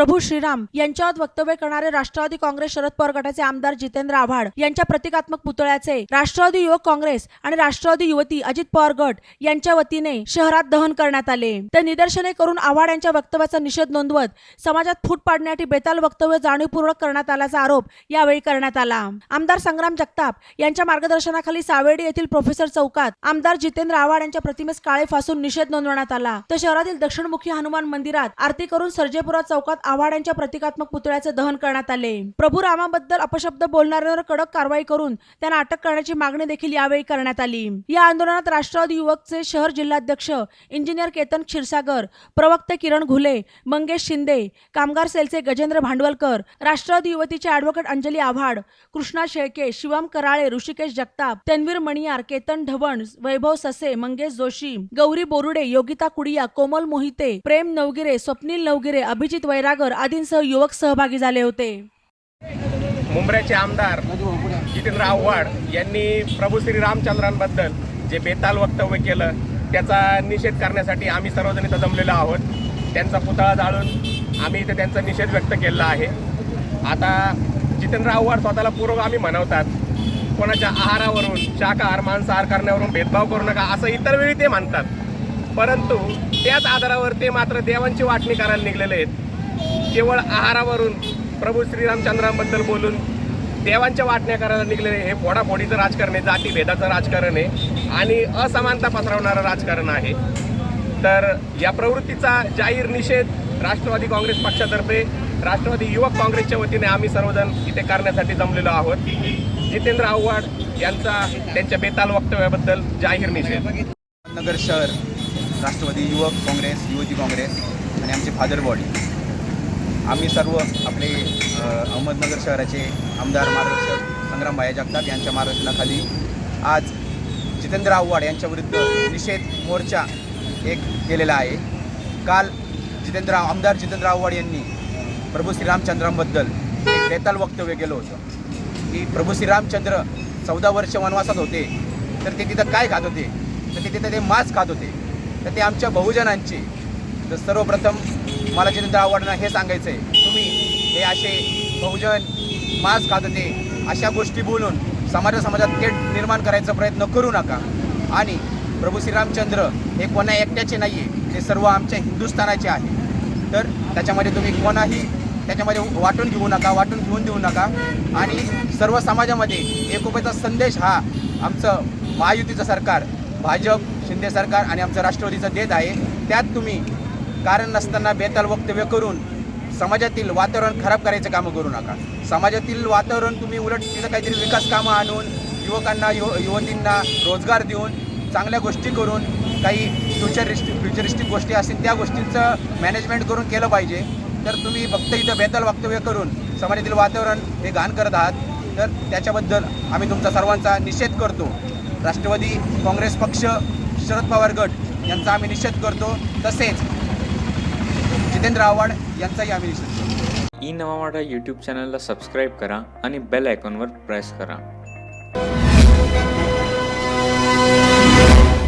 प्रभू श्रीराम यांच्यावर वक्तव्य करणारे राष्ट्रवादी काँग्रेस शरद पवार गटाचे आमदार जितेंद्र आव्हाड यांच्या प्रतिकात्मक पुतळ्याचे राष्ट्रवादी युवक काँग्रेस आणि राष्ट्रवादी युवती अजित पवार गट यांच्या वतीने शहरात दहन करण्यात आले. तर निदर्शने करून आव्हाड यांच्या वक्तव्याचा निषेध नोंदवत समाजात फूट पाडण्यासाठी बेताल वक्तव्य जाणीवपूर्वक करण्यात आल्याचा आरोप यावेळी करण्यात आला. आमदार संग्राम जगताप यांच्या मार्गदर्शनाखाली सावेडी येथील प्रोफेसर चौकात आमदार जितेंद्र आव्हाड यांच्या प्रतिमेस काळे फासून निषेध नोंदवण्यात आला. तर शहरातील दक्षिणमुखी हनुमान मंदिरात आरती करून सर्जेपुरा चौकात आव्हाडांच्या प्रतिकात्मक पुतळ्याचे दहन करण्यात आले. प्रभू रामाबद्दल अपशब्द बोलणाऱ्यांवर कडक कारवाई करून त्यांना अटक करण्याची मागणी देखील यावेळी करण्यात आली. या आंदोलनात राष्ट्रवादी युवकचे शहर जिल्हाध्यक्ष इंजिनियर केतन क्षीरसागर प्रवक्ते किरण घुले मंगेश शिंदे कामगार सेलचे गजेंद्र भांडवलकर राष्ट्रवादी युवतीचे अॅडव्होकेट अंजली आव्हाड कृष्णा शेळके शिवम कराळे ऋषिकेश जगताप तन्वीर मणियार केतन ढवण वैभव ससे मंगेश जोशी गौरी बोरुडे योगिता कुडिया कोमल मोहिते प्रेम नवगिरे स्वप्नील नवगिरे अभिजित सागर आदींसह युवक सहभागी झाले होते. मुंबऱ्याचे आमदार जितेंद्र आव्हाड यांनी प्रभू श्री रामचंद्रांबद्दल जे बेताल वक्तव्य केलं त्याचा निषेध करण्यासाठी आम्ही सर्वजण इथं जमलेलो आहोत. त्यांचा पुतळा जाळून आम्ही इथे त्यांचा निषेध व्यक्त केलेला आहे. आता जितेंद्र आव्हाड स्वतःला पुरोगामी म्हणवतात. कोणाच्या आहारावरून शाकाहार मांसाहार करण्यावरून भेदभाव करू नका असं इतर वेळी ते म्हणतात. परंतु त्याच आधारावर ते मात्र देवांची वाटणी करायला निघलेले आहेत. केवळ आहारावरून प्रभू श्रीरामचंद्रांबद्दल बोलून देवांच्या वाटण्या करायला निघलेले हे फोडाफोडीचं राजकारण आहे जातीभेदाचं राजकारण आहे आणि असमानता पसरवणारं राजकारण आहे. तर या प्रवृत्तीचा जाहीर निषेध राष्ट्रवादी काँग्रेस पक्षातर्फे राष्ट्रवादी युवक काँग्रेसच्या वतीने आम्ही सर्वजण इथे करण्यासाठी जमलेलो आहोत. जितेंद्र आव्हाड यांचा त्यांच्या बेताल वक्तव्याबद्दल जाहीर निषेध. नगर शहर राष्ट्रवादी युवक काँग्रेस युवती काँग्रेस आणि आमचे फादर बॉडी. आम्ही सर्व आपले अहमदनगर शहराचे आमदार मार्गदर्शक संग्रामभाई जगताप यांच्या मार्गदर्शनाखाली आज जितेंद्र आव्हाड यांच्याविरुद्ध निषेध मोर्चा एक केलेला आहे. काल जितेंद्र आमदार जितेंद्र आव्हाड यांनी प्रभू श्रीरामचंद्रांबद्दल एक बेताल वक्तव्य केलं होतं. की प्रभू श्रीरामचंद्र चौदा वर्ष वनवासात होते तर ते तिथं काय खात होते? तर ते तिथं ते मांस खात होते. तर ते आमच्या बहुजनांचे तर सर्वप्रथम मला जितेंद्र आवडणं हे सांगायचं आहे तुम्ही हे असे बहुजन मांस खात होते अशा गोष्टी बोलून समाजा समाजात थेट निर्माण करायचा प्रयत्न करू नका. आणि प्रभू श्रीरामचंद्र हे कोणा एकट्याचे नाही आहे ते सर्व आमच्या हिंदुस्थानाचे आहे तर त्याच्यामध्ये तुम्ही कोणाही त्याच्यामध्ये वाटून घेऊ नका वाटून घेऊन देऊ नका. आणि सर्व समाजामध्ये एकोप्याचा संदेश हा आमचं महायुतीचं सरकार भाजप शिंदे सरकार आणि आमचं राष्ट्रवादीचं देत आहे. त्यात तुम्ही कारण नसताना बेताल वक्तव्य करून समाजातील वातावरण खराब करायचं कामं करू नका. समाजातील वातावरण तुम्ही उलट तिथं काहीतरी विकास कामं आणून युवकांना युव युवतींना रोजगार देऊन चांगल्या गोष्टी करून काही फ्युचरिस्टिक फ्युचरिस्टिक गोष्टी असतील त्या गोष्टींचं मॅनेजमेंट करून केलं पाहिजे. तर तुम्ही फक्त इथं बेताल वक्तव्य करून समाजातील वातावरण हे घाण करत आहात. तर त्याच्याबद्दल आम्ही तुमचा सर्वांचा निषेध करतो. राष्ट्रवादी काँग्रेस पक्ष शरद पवार गट यांचा आम्ही निषेध करतो. तसेच जितेंद्र आव्हाड यांचाही आम्ही निषेध करतो. ई नवा वाडा यूट्यूब चॅनलला सबस्क्राईब करा आणि बेल आयकॉनवर प्रेस करा.